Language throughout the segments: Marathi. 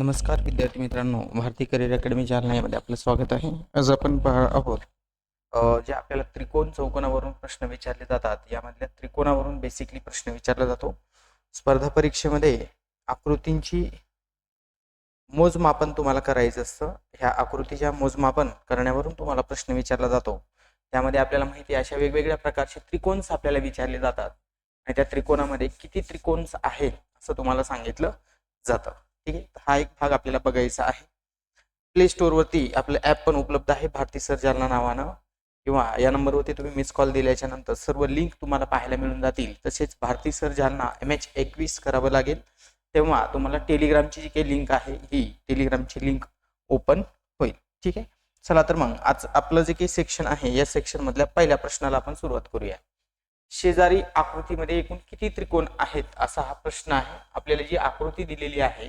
नमस्कार विद्यार्थी मित्रांनो. भारतीय करिअर अकॅडमी जालनामध्ये आपलं स्वागत आहे. आज आपण पाहणार आहोत जे आपल्याला त्रिकोण चौकोनावरून प्रश्न विचारले जातात यामधल्या त्रिकोणावरून बेसिकली प्रश्न विचारला जातो. स्पर्धा परीक्षेमध्ये आकृतींची मोजमापन तुम्हाला करायचं असतं. ह्या आकृतीच्या मोजमापन करण्यावरून तुम्हाला प्रश्न विचारला जातो. त्यामध्ये आपल्याला माहिती आहे अशा वेगवेगळ्या प्रकारचे त्रिकोणस आपल्याला विचारले जातात. आणि त्या त्रिकोणामध्ये किती त्रिकोणस आहेत असं तुम्हाला सांगितलं जातं. ठीक आहे हा एक भाग आपल्याला बघायचा आहे. प्ले स्टोअरवरती आपलं ॲप पण उपलब्ध आहे भारती सर जालना नावानं. किंवा या नंबरवरती तुम्ही मिस कॉल दिल्याच्या नंतर सर्व लिंक तुम्हाला पाहायला मिळून जातील. तसेच Bharati sir Jalna M H एकवीस करावं लागेल तेव्हा तुम्हाला टेलिग्रामची जी काही लिंक आहे ही टेलिग्रामची लिंक ओपन होईल. ठीक आहे? चला तर मग आज आपलं जे काही सेक्शन आहे या सेक्शन मधल्या पहिल्या प्रश्नाला आपण सुरुवात करूया. शेजारी आकृतीमध्ये एकूण किती त्रिकोण आहेत असा हा प्रश्न आहे. आपल्याला जी आकृती दिलेली आहे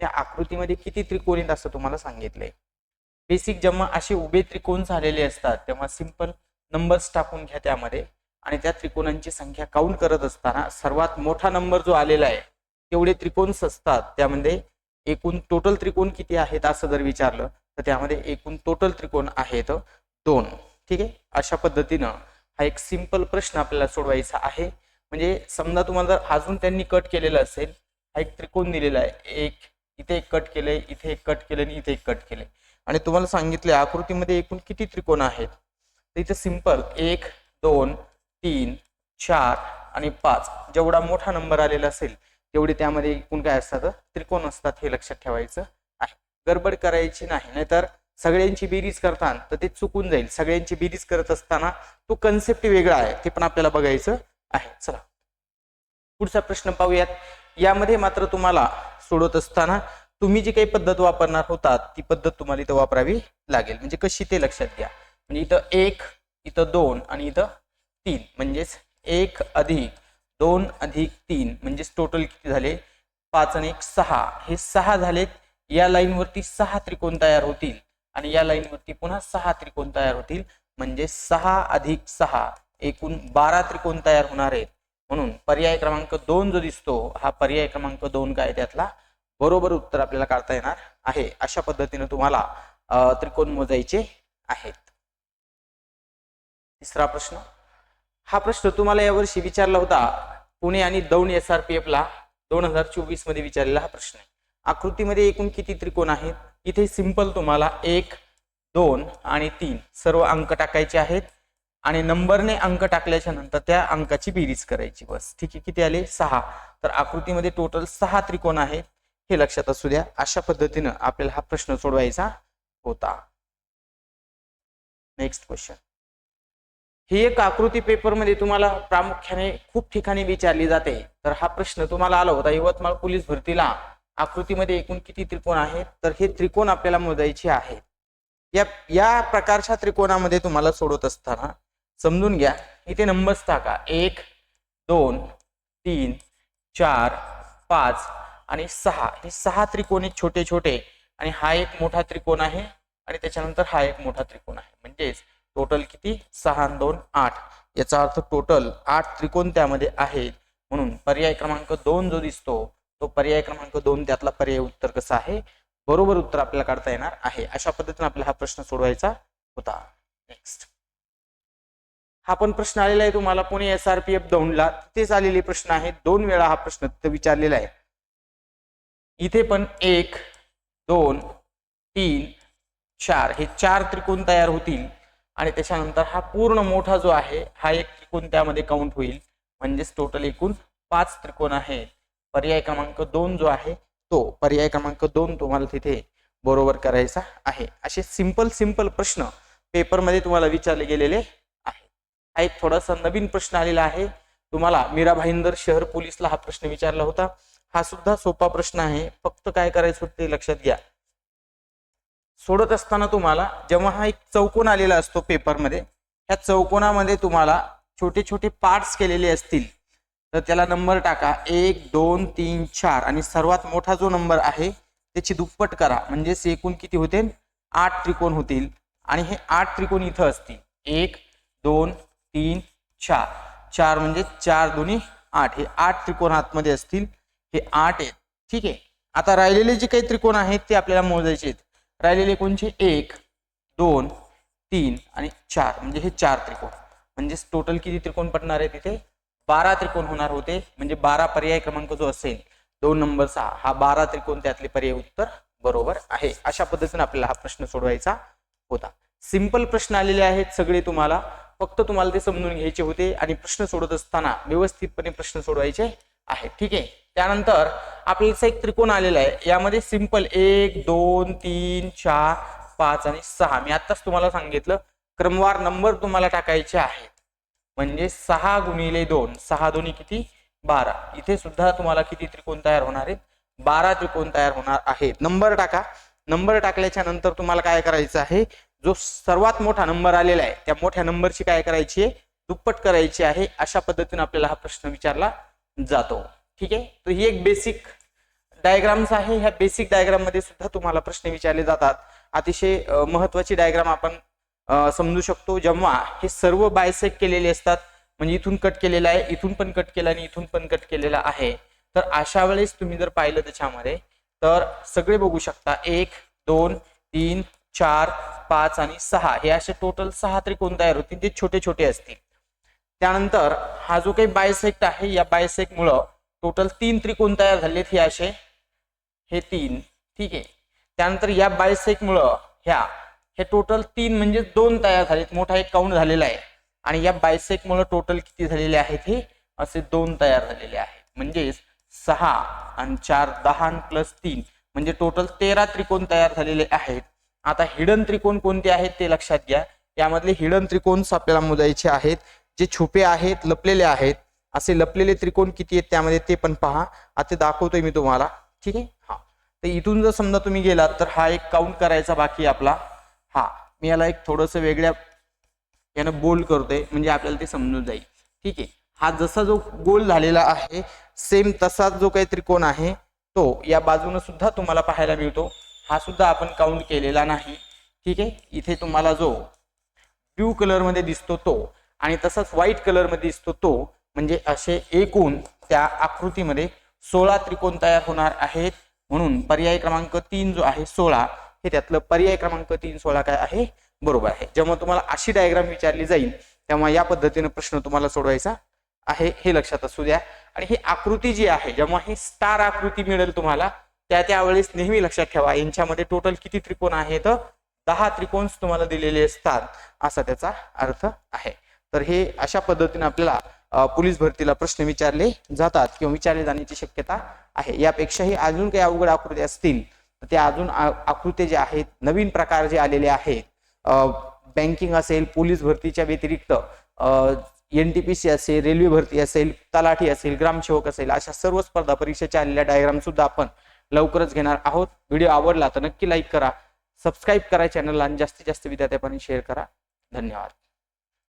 त्या आकृतीमध्ये किती त्रिकोण आहेत असं तुम्हाला सांगितलंय. बेसिक जेव्हा असे उभे त्रिकोण झालेले असतात तेव्हा सिंपल नंबर्स टाकून घ्या त्यामध्ये. आणि त्या त्रिकोणांची संख्या काउंट करत असताना सर्वात मोठा नंबर जो आलेला आहे तेवढे त्रिकोणस असतात. त्यामध्ये एकूण टोटल त्रिकोण किती आहेत असं जर विचारलं तर त्यामध्ये एकूण टोटल त्रिकोण आहेत दोन. ठीक आहे? अशा पद्धतीनं हा एक सिंपल प्रश्न आपल्याला सोडवायचा आहे. म्हणजे समजा तुम्हाला जर अजून त्यांनी कट केलेला असेल हा एक त्रिकोण दिलेला आहे. एक इथे एक कट केले इथे एक कट केले आणि इथे एक कट केले आणि तुम्हाला सांगितले आकृतीमध्ये एकूण किती त्रिकोण आहेत? तर इथे सिंपल एक दोन तीन चार आणि पाच. जेवढा मोठा नंबर आलेला असेल तेवढे त्यामध्ये एकूण काय असतात? त्रिकोण असतात हे लक्षात ठेवायचं आहे. गडबड करायची नाही नाहीतर सगळ्यांची बेरीज करताना तर ते चुकून जाईल. सगळ्यांची बेरीज करत असताना तो कन्सेप्ट वेगळा आहे ते पण आपल्याला बघायचं आहे. चला. पुढचा प्रश्न पाहूयात. यामध्ये मात्र तुम्हाला सोडवत असताना तुम्ही जी काही पद्धत वापरणार होतात ती पद्धत तुम्हाला इथं वापरावी लागेल. म्हणजे कशी ते लक्षात घ्या. म्हणजे इथं एक इथं दोन आणि इथं तीन. म्हणजेच एक अधिक दोन अधिक तीन. म्हणजेच टोटल किती झाले? पाच आणि एक सहा. हे सहा झालेत. या लाईनवरती सहा त्रिकोण तयार होतील आणि या लाईनवरती पुन्हा सहा त्रिकोण तयार होतील. म्हणजे सहा अधिक सहा. एकूण बारा त्रिकोण तयार होणार आहेत. म्हणून पर्याय क्रमांक दोन जो दिसतो हा पर्याय क्रमांक दोन काय त्यातला बरोबर उत्तर आपल्याला काढता येणार आहे. अशा पद्धतीने तुम्हाला त्रिकोण मोजायचे आहेत. तिसरा प्रश्न. हा प्रश्न तुम्हाला यावर्षी विचारला होता पुणे आणि Daund S R P F ला दोन हजार चोवीसमध्ये विचारलेला हा प्रश्न आहे. आकृतीमध्ये एकूण किती त्रिकोण आहेत? इथे सिंपल तुम्हाला एक दोन आणि तीन सर्व अंक टाकायचे आहेत. आणि नंबरने अंक टाकल्याच्या नंतर त्या अंकाची बेरीज करायची. बस. ठीक आहे किती आले? सहा. तर आकृतीमध्ये टोटल सहा त्रिकोण आहेत हे लक्षात असू द्या. अशा पद्धतीनं आपल्याला हा प्रश्न सोडवायचा होता. नेक्स्ट क्वेश्चन ही एक आकृती पेपरमध्ये तुम्हाला प्रामुख्याने खूप ठिकाणी विचारली जाते. तर हा प्रश्न तुम्हाला आला होता. यवतमाळ पोलीस भरतीला आकृतीमध्ये एकूण किती त्रिकोण आहेत? तर हे त्रिकोण आपल्याला मोजायचे आहेत. या या प्रकारच्या त्रिकोणामध्ये तुम्हाला सोडवत असताना समजून घ्या. इथे नंबर्स टाका. एक दोन तीन चार पाच आणि सहा. हे सहा त्रिकोण छोटे छोटे आणि हा एक मोठा त्रिकोण आहे आणि त्याच्यानंतर हा एक मोठा त्रिकोण आहे. म्हणजेच टोटल किती? सहा दोन आठ. याचा अर्थ टोटल आठ त्रिकोण त्यामध्ये आहेत. म्हणून पर्याय क्रमांक दोन जो दिसतो तो पर्याय क्रमांक दोन त्यातला पर्याय उत्तर कसा आहे? बरोबर उत्तर आपल्याला काढता येणार आहे. अशा पद्धतीने आपल्याला हा प्रश्न सोडवायचा होता. नेक्स्ट हा पण प्रश्न आलेला आहे तुम्हाला Pune S R P F दौंडला तिथेच आलेले प्रश्न आहेत. दोन वेळा हा प्रश्न तिथे विचारलेला आहे. इथे पण एक दोन तीन चार हे चार त्रिकोण तयार होतील. आणि त्याच्यानंतर हा पूर्ण मोठा जो आहे हा एक त्रिकोण त्यामध्ये काउंट होईल. म्हणजेच टोटल एकूण पाच त्रिकोण आहेत. पर्याय क्रमांक दोन जो आहे तो पर्याय क्रमांक दोन तुम्हाला तिथे बरोबर करायचा आहे. असे सिंपल सिंपल प्रश्न पेपरमध्ये तुम्हाला विचारले गेलेले हा एक थोडासा नवीन प्रश्न आलेला आहे. तुम्हाला मीरा भाईंदर शहर पोलीसला हा प्रश्न विचारला होता. हा सुद्धा सोपा प्रश्न आहे. फक्त काय करायचं होतं ते लक्षात घ्या. सोडत असताना तुम्हाला जेव्हा हा एक चौकोन आलेला असतो पेपरमध्ये ह्या चौकोनामध्ये तुम्हाला छोटे छोटे पार्ट्स केलेले असतील. तर त्याला नंबर टाका. एक दोन तीन चार आणि सर्वात मोठा जो नंबर आहे त्याची दुप्पट करा. म्हणजेच एकूण किती होते? आठ त्रिकोण होतील. आणि हे आठ त्रिकोण इथं असतील. एक दोन तीन चार. चार म्हणजे चार दोन्ही आठ. हे आठ त्रिकोण आतमध्ये असतील. हे आठ आहेत. ठीक आहे? आता राहिलेले जे काही त्रिकोण आहेत ते आपल्याला मोजायचे आहेत. राहिलेले कोणचे? एक दोन तीन आणि चार. म्हणजे हे चार त्रिकोण. म्हणजेच टोटल किती त्रिकोण पडणार आहे तिथे? बारा त्रिकोण होणार होते. म्हणजे बारा पर्याय क्रमांक जो असेल दोन नंबर सहा हा बारा त्रिकोण त्यातले पर्याय उत्तर बरोबर आहे. अशा पद्धतीने आपल्याला हा प्रश्न सोडवायचा होता. सिंपल प्रश्न आलेले आहेत सगळे तुम्हाला. फक्त तुम्हाला ते समजून घ्यायचे होते आणि प्रश्न सोडत असताना व्यवस्थितपणे प्रश्न सोडवायचे आहेत. ठीक आहे? त्यानंतर आपल्याला एक त्रिकोण आलेला आहे. यामध्ये सिंपल एक दोन तीन चार पाच आणि सहा. मी आत्ताच तुम्हाला सांगितलं क्रमवार नंबर तुम्हाला टाकायचे आहेत. म्हणजे सहा गुणिले दोन. सहा दोन्ही किती? बारा. इथे सुद्धा तुम्हाला किती त्रिकोण तयार होणार आहेत? बारा त्रिकोण तयार होणार आहेत. नंबर टाका. नंबर टाकल्याच्या नंतर तुम्हाला काय करायचं आहे? जो सर्वात मोठा नंबर आलेला आहे त्या मोठ्या नंबरची काय करायची आहे? दुप्पट करायची आहे अशा पद्धतीने आपल्याला हा प्रश्न विचारला जातो. ठीक आहे? तर ही एक बेसिक डायग्राम्स आहे. ह्या बेसिक डायग्राममध्ये सुद्धा तुम्हाला प्रश्न विचारले जातात. अतिशय महत्वाची डायग्राम आपण समजू शकतो. जेव्हा हे सर्व बायसेक केलेले असतात म्हणजे इथून कट केलेला आहे इथून पण कट केला आणि इथून पण कट केलेला आहे. तर अशा वेळेस तुम्ही जर पाहिलं त्याच्यामध्ये तर सगळे बघू शकता. एक दोन तीन चार पाच आणि सहा हे असे टोटल सहा त्रिकोण तयार होतील ते छोटे छोटे असतील. त्यानंतर हा जो काही बायसेक्ट आहे या बायसेक्ट मुळे टोटल तीन त्रिकोण तयार झालेत हे असे. हे तीन ठीक आहे. त्यानंतर या बायसेक मुळे ह्या हे टोटल तीन म्हणजे दोन तयार झालेत मोठा एक काउंट झालेला आहे. आणि या बायसेक मुळे टोटल किती झालेले आहेत हे? असे दोन तयार झालेले आहेत. म्हणजेच सहा आणि चार दहा प्लस तीन म्हणजे टोटल तेरा त्रिकोण तयार झालेले आहेत. आता हिडन त्रिकोण कोणते आहेत ते लक्षात घ्या. यामधले हिडन त्रिकोण आपल्याला मोजायचे आहेत. जे छुपे आहेत लपलेले आहेत. असे लपलेले त्रिकोण किती आहेत त्यामध्ये ते पण पहा. आता दाखवतोय मी तुम्हाला. ठीक आहे? हा. तर इथून जर समजा तुम्ही गेलात तर हा एक काउंट करायचा बाकी आपला. हा. मी याला एक थोडस वेगळ्या यानं बोल्ड करतोय म्हणजे आपल्याला ते समजून जाईल. ठीक आहे? हा जसा जो गोल झालेला आहे सेम तसाच जो काही त्रिकोण आहे तो या बाजूनं सुद्धा तुम्हाला पाहायला मिळतो. हा सुद्धा आपण काउंट केलेला नाही. ठीक आहे? इथे तुम्हाला जो ब्ल्यू कलरमध्ये दिसतो तो आणि तसाच व्हाईट कलरमध्ये दिसतो तो म्हणजे असे एकूण त्या आकृतीमध्ये सोळा त्रिकोण तयार होणार आहेत. म्हणून पर्याय क्रमांक तीन जो आहे सोळा हे त्यातलं पर्याय क्रमांक तीन सोळा काय आहे? बरोबर आहे. जेव्हा तुम्हाला अशी डायग्राम विचारली जाईल तेव्हा या पद्धतीने प्रश्न तुम्हाला सोडवायचा आहे हे लक्षात असू द्या. आणि ही आकृती जी आहे जेव्हा ही स्टार आकृती मिळेल तुम्हाला त्या त्यावेळेस नेहमी लक्षात ठेवा यांच्यामध्ये टोटल किती त्रिकोण आहेत? दहा त्रिकोण तुम्हाला दिलेले असतात असा त्याचा अर्थ आहे. तर हे अशा पद्धतीने आपल्याला पोलीस भरतीला प्रश्न विचारले जातात किंवा विचारले जाण्याची शक्यता आहे. यापेक्षाही अजून काही अवघड आकृती असतील तर त्या अजून आकृत्या आकृती जे आहेत नवीन प्रकार जे आलेले आहेत बँकिंग असेल पोलीस भरतीच्या व्यतिरिक्त एन टी पी सी असेल रेल्वे भरती असेल तलाठी असेल ग्रामसेवक असेल अशा सर्व स्पर्धा परीक्षेच्या आलेल्या डायग्राम सुद्धा आपण लवकरच घेणार आहोत. व्हिडिओ आवडला तर नक्की लाईक करा सबस्क्राईब करा चॅनलला आणि जास्तीत जास्त विद्यार्थ्यांपर्यंत शेअर करा. धन्यवाद.